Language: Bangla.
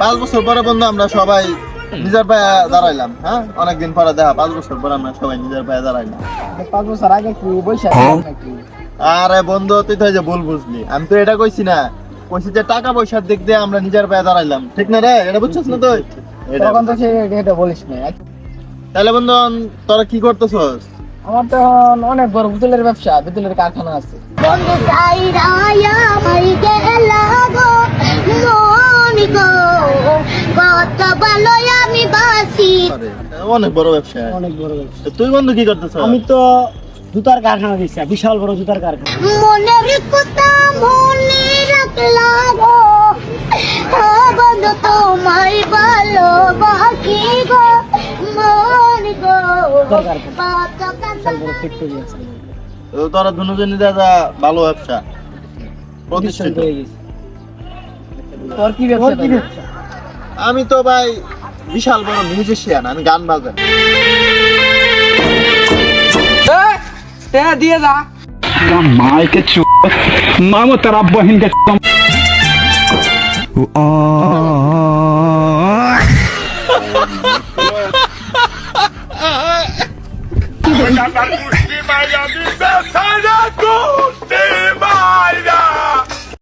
পাঁচ বছর পরে বন্ধু আমরা সবাই নিজের পায়ে দাঁড়াইলাম হ্যাঁ? অনেকদিন পরে দেখা পাঁচ বছর পরে আমরা সবাই নিজের পায়ে দাঁড়াইলাম। পাঁচ বছর আগে কি বৈশাখ আরে বন্ধু তুই তো যে ভুল বুঝলি। আমি তো এটা কইছি না কইছি যে টাকা পয়সার দিক দিয়ে আমরা নিজের পায়ে দাঁড়াইলাম। ঠিক না রে? এটা বুঝছিস না তুই? এটা তখন তো সে এটা বলিস না তাহলে বন্ধু তোরা কি করতেছস? আমার তো এখন অনেক বড় পুতুলের ব্যবসা পুতুলের কারখানা আছে। বন্ধু চাইরায়া মাই গেলা কত ভালো আমি বাসি। অনেক বড় ব্যবসা। অনেক বড় ব্যবসা। তুই বন্ধু কি করতেছ? আমি তো জুতার কারখানা দিচ্ছি বিশাল বড় জুতার কারখানা। মনের কথা মনে রাখলা বন্ধু তোমায় ভালোবাসি গো মন গো। জুতার কারখানা। কত বিশাল বড় ফ্যাক্টরি আছে। তো তোরা দুজনে যা ভালো ব্যবসা। প্রতিষ্ঠান হয়ে তোর কি ব্যবসা? আমি তো ভাই বিশাল বড় মিউজিশিয়ান আমি গান বাজাই দিয়ে যা মাইকে চু মামো তারা বহিনকে I'm not